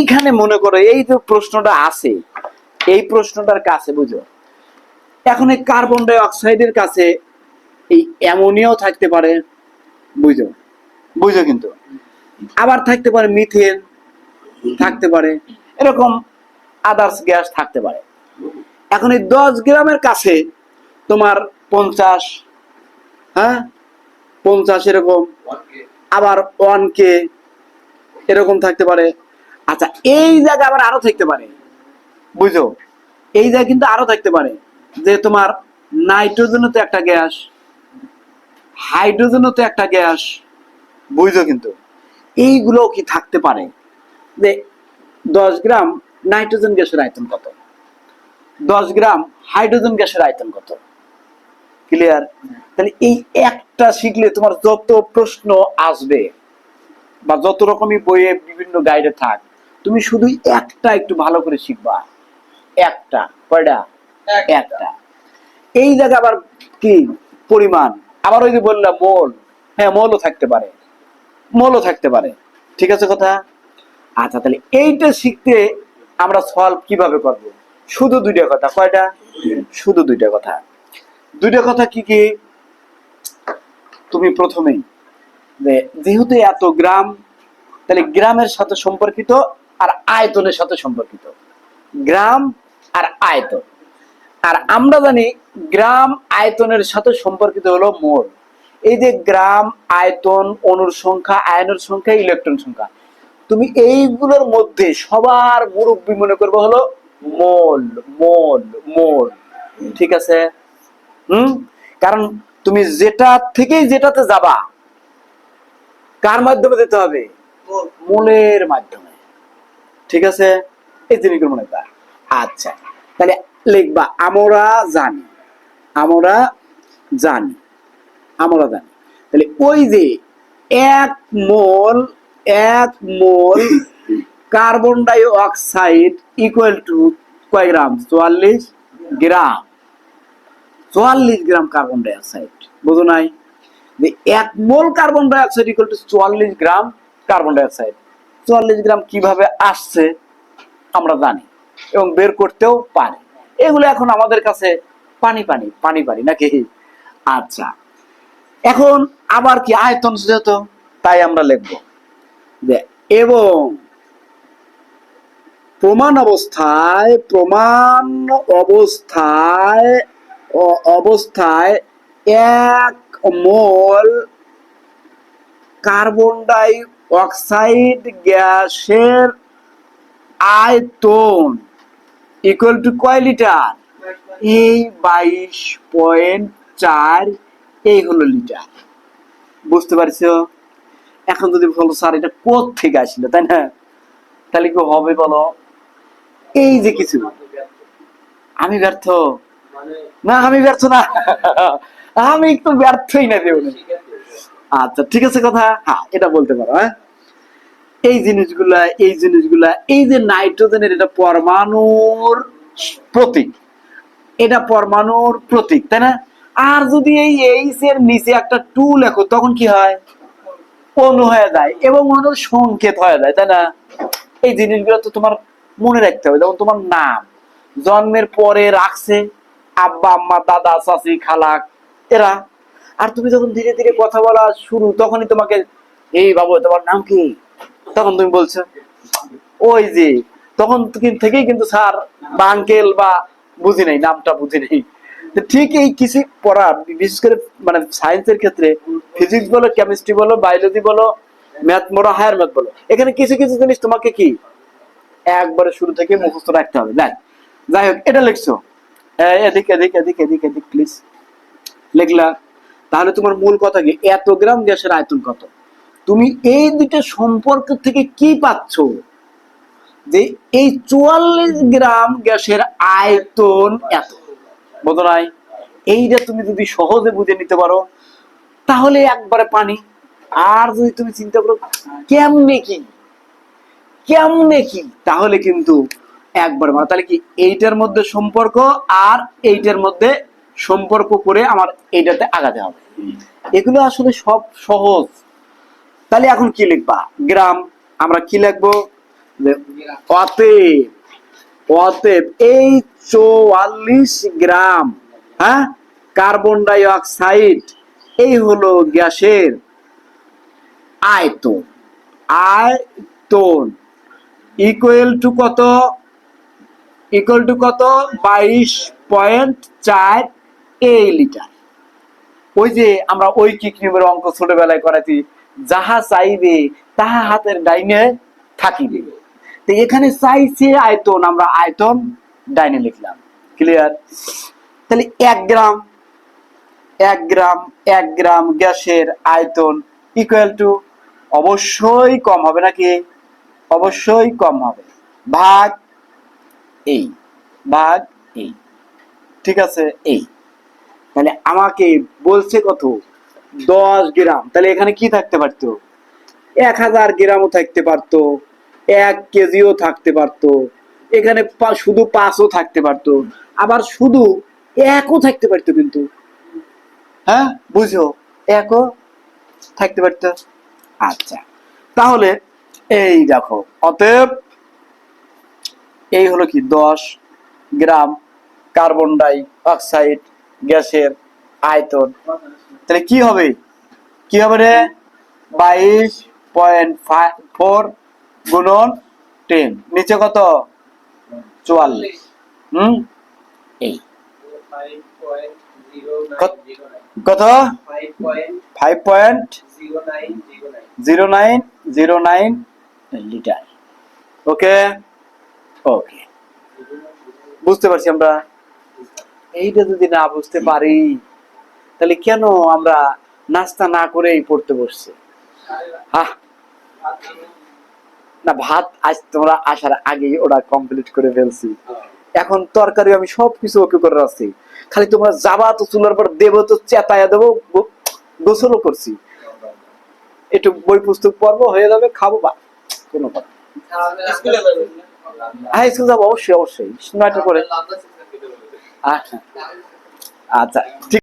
এইখানে মনে করো, এই যে প্রশ্নটা আছে, এই প্রশ্নটার কাছে বুঝো। এখন এই কার্বন ডাই অক্সাইডের কাছে এই অ্যামোনিয়াও থাকতে পারে, বুঝো? বুঝো কিন্তু। আবার থাকতে পারে মিথেন থাকতে পারে, এরকম আদার্স গ্যাস থাকতে পারে। এখন এই দশ গ্রামের কাছে তোমার পঞ্চাশ হ্যাঁ? পঞ্চাশ এরকম, আবার ওয়ান কে এরকম থাকতে পারে। আচ্ছা এই জায়গা আবার আরও থাকতে পারে। বুঝো এই জায়গা কিন্তু আরও থাকতে পারে যে তোমার নাইট্রোজেনও তো একটা গ্যাস হাইড্রোজেনও তো একটা গ্যাস বুঝো কিন্তু? এইগুলো কি থাকতে পারে? যে দশ গ্রাম নাইট্রোজেন গ্যাসের আয়তন কত? দশ গ্রাম হাইড্রোজেন গ্যাসের আয়তন কত? ক্লিয়ার? তাহলে এই একটা শিখলে তোমার যত প্রশ্ন আসবে বা যত রকমই বইয়ে বিভিন্ন গাইডে থাক তুমি শুধু একটা একটু ভালো করে শিখবা। একটা কয়টা? একটা। এই জায়গা আবার কি? পরিমাণ। আবার ওই যে বললাম মোল। হ্যাঁ মোলও থাকতে পারে। মোলও থাকতে পারে। ঠিক আছে কথা? আচ্ছা তাহলে এইটা শিখতে আমরা সলভ কীভাবে করব? শুধু দুইটা কথা। কয়টা? শুধু দুইটা কথা। দুইটা কথা কি কি? তুমি প্রথমেই যে যেহেতু এত গ্রাম তাহলে গ্রামের সাথে সম্পর্কিত আর আয়তনের সাথে সম্পর্কিত। গ্রাম আর আয়তন। আর আমরা জানি গ্রাম আয়তনের সাথে সম্পর্কিত হলো মোল। এই যে গ্রাম আয়তন অনুর সংখ্যা আয়নের সংখ্যা ইলেকট্রন সংখ্যা। তুমি এইগুলোর মধ্যে সবার মুরব্বী মনে করবে হলো মোল মোল মোল। ঠিক আছে? হুম? কারণ তুমি যেটা থেকেই যেটাতে যাবা কার মাধ্যমে যেতে হবে? মূলের মাধ্যমে। ঠিক আছে? এই জিনিসগুলো মনে রাখবা আচ্ছা তাহলে লিখবা আমরা জানি আমরা জানি আমরা জানি। তাহলে ওই যে এক মোল এক mole carbon dioxide equal to কয় গ্রাম? চুয়াল্লিশ গ্রাম। চুয়াল্লিশ গ্রাম কার্বন ডাই অক্সাইড বুঝো নাই? যে এক mole carbon dioxide equal to চুয়াল্লিশ গ্রাম কার্বন ডাই অক্সাইড চুয়াল্লিশ গ্রাম কীভাবে আসছে, আমরা জানি এবং বের করতেও পারি। এগুলো এখন আমাদের কাছে পানি পানি পানি পানি নাকি? আচ্ছা। এখন আবার কি আয়তন যেহেতু, তাই আমরা লিখব এবং প্রমাণ অবস্থায় প্রমাণ অবস্থায় অবস্থায় এক মোল কার্বন ডাই অক্সাইড গ্যাসের আয়তন ইকুয়াল টু কয় লিটার? এই বাইশ পয়েন্ট চার এই হলো লিটার। বুঝতে পারছ? এখন যদি বলো, স্যার, এটা থেকে আসলো? তাই না? তাহলে কি হবে বলো? এই যে কিছু। আমি ব্যর্থ। না, আমি ব্যর্থ না। আমি একটু ব্যর্থই না দেব আচ্ছা ঠিক আছে কথা? হ্যাঁ এটা বলতে পারো হ্যাঁ? এই জিনিসগুলা এই জিনিসগুলা, এই যে নাইট্রোজেনের এটা পরমাণুর প্রতীক, এটা পরমাণুর প্রতীক, তাই না? আর যদি এই এইচ এর নিচে একটা টু লেখো, তখন কি হয়? অনু হয়ে যায়, এবং অনুর সংকেত হয়ে যায়, তাই না? এই জিনিসগুলো তো তোমার মনে রাখতে হবে, যেমন তোমার নাম, জন্মের পরে রাখছে, আব্বা, আম্মা, দাদা, চাচি, খালাক, এরা আর তুমি যখন ধীরে ধীরে কথা বলা শুরু, তখনই তোমাকে, এই বাবু, তোমার নাম কি? তখন তুমি বলছো, ওই যে। তখন থেকেই কিন্তু স্যার বা আঙ্কেল বা বুঝি নাই, নামটা বুঝি নাই। ঠিক এই কিছু পড়া, বিশেষ করে মানে সায়েন্সের ক্ষেত্রে ফিজিক্স বলো কেমিস্ট্রি বলো বায়োলজি বলো ম্যাথ বলো হায়ার ম্যাথ বলো, এখানে কিছু কিছু জিনিস তোমাকে কি? একবারে শুরু থেকে মুখস্থ রাখতে হবে। যাই যাই হোক, এটা লিখছো। এদিক এদিক এদিক এদিক এদিক প্লিজ লিখলা। তাহলে তোমার মূল কথা কি? এত গ্রাম গ্যাসের আয়তন কত? তুমি এই দুটো সম্পর্ক থেকে কি পাচ্ছ? যে এই চুয়াল্লিশ গ্রাম গ্যাসের আয়তন এত। নাই? এইটা তুমি যদি সহজে বুঝে নিতে পারো, তাহলে একবারে পানি। আর যদি তুমি চিন্তা করো, কেমনে কি? কেমনে কি? তাহলে কিন্তু একবার মানে তাহলে কি এইটার মধ্যে সম্পর্ক আর এইটার মধ্যে সম্পর্ক করে আমার এইটাতে আগাতে হবে। এগুলো আসলে সব সহজ। তাহলে এখন কি লিখবা? গ্রাম আমরা কি লিখব? অতএব অতএব এই চৌয়াল্লিশ গ্রাম হ্যাঁ? কার্বন ডাই অক্সাইড এই হলো গ্যাসের আয়তন। আয়তন ইকুয়াল টু কত? ইকুয়াল টু কত? বাইশ পয়েন্ট চার এই লিটার। ওই যে আমরা ঐকিক নিয়মের অঙ্ক ছোটবেলায় করাইছি, যাহা চাইবে, তাহা হাতের ডাইনে থাকিবে। তো এখানে চাইছে আয়তন, আমরা আয়তন ডাইনে লিখলাম। ক্লিয়ার তাহলে এক গ্রাম এক গ্রাম এক গ্রাম গ্যাসের আয়তন ইকুয়াল টু অবশ্যই কম হবে নাকি? অবশ্যই কম হবে। ভাগ এই ভাগ এই। ঠিক আছে? এই। তাহলে আমাকে বলছে কত? দশ গ্রাম। তাহলে এখানে কি থাকতে পারতো? এক হাজার গ্রামও থাকতে পারতো। এক কেজিও থাকতে পারতো। এখানে শুধু পাঁচও থাকতে পারতো। আবার শুধু একও থাকতে পারতো কিন্তু। হ্যাঁ? বুঝো? একও থাকতে পারতো। আচ্ছা। তাহলে এই দেখো, অতএব এই হলো কি? দশ গ্রাম কার্বন ডাই অক্সাইড গ্যাসের আয়তন। তাহলে কি হবে? কি হবে রে? বাইশ পয়েন্ট ফোর গুণন টেন নিচে কত? চুয়াল্লিশ। হুম? এই। কত- কত? Five point zero nine zero nine litre. Okay okay বুঝতে পারছি আমরা। এইটা যদি না বুঝতে পারি তাহলে কেন আমরা নাস্তা না করেই পড়তে বসছি? আহ না ভাত আজ তোমরা আসার আগেই ওরা কমপ্লিট করে ফেলছি। এখন তরকারি আমি সবকিছু ওকে করে রাখছি। খালি তোমরা যাবা তো চুলার পর দেবো তো চেতায়া দেবো গোসলও করছি। একটু বই পুস্তক পড়ব হয়ে যাবে খাব বা কোনো কথা হ্যাঁ স্কুল যাব অবশ্যই অবশ্যই। নয়টা করে আচ্ছা আচ্ছা ঠিক